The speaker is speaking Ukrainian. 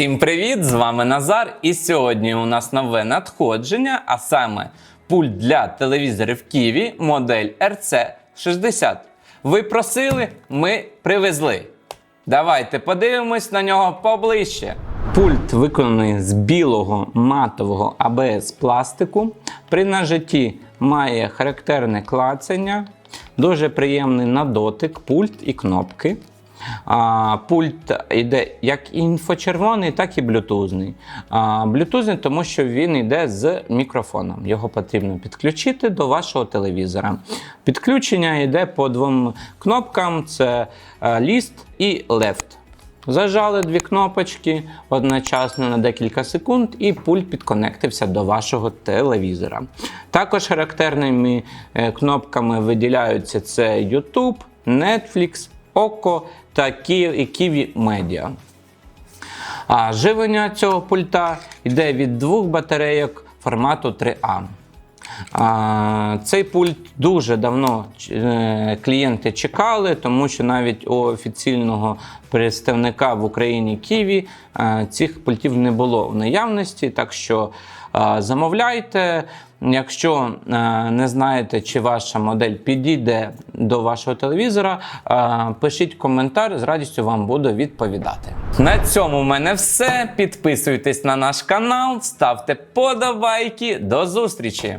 Всім привіт! З вами Назар. І сьогодні у нас нове надходження, а саме пульт для телевізорів Ківі модель RC60. Ви просили, ми привезли. Давайте подивимось на нього поближче. Пульт виконаний з білого матового АБС пластику. При нажитті має характерне клацання, дуже приємний на дотик, пульт і кнопки. А, пульт йде як інфочервоний, так і блютузний. А, блютузний, тому що він йде з мікрофоном. Його потрібно підключити до вашого телевізора. Підключення йде по двом кнопкам: це е, ліст і лефт. Зажали дві кнопочки одночасно на декілька секунд, і пульт підконектився до вашого телевізора. Також характерними е, кнопками виділяються це YouTube, Netflix, Око та Київ і Ківі Медіа. А живлення цього пульта йде від двох батарейок формату 3А. А, цей пульт дуже давно е, клієнти чекали, тому що навіть у офіційного представника в Україні Ківі е, цих пультів не було в наявності. Так що е, замовляйте. Якщо е, не знаєте, чи ваша модель підійде до вашого телевізора, пишіть коментар, з радістю вам буду відповідати. На цьому в мене все. Підписуйтесь на наш канал, ставте подобайки. До зустрічі!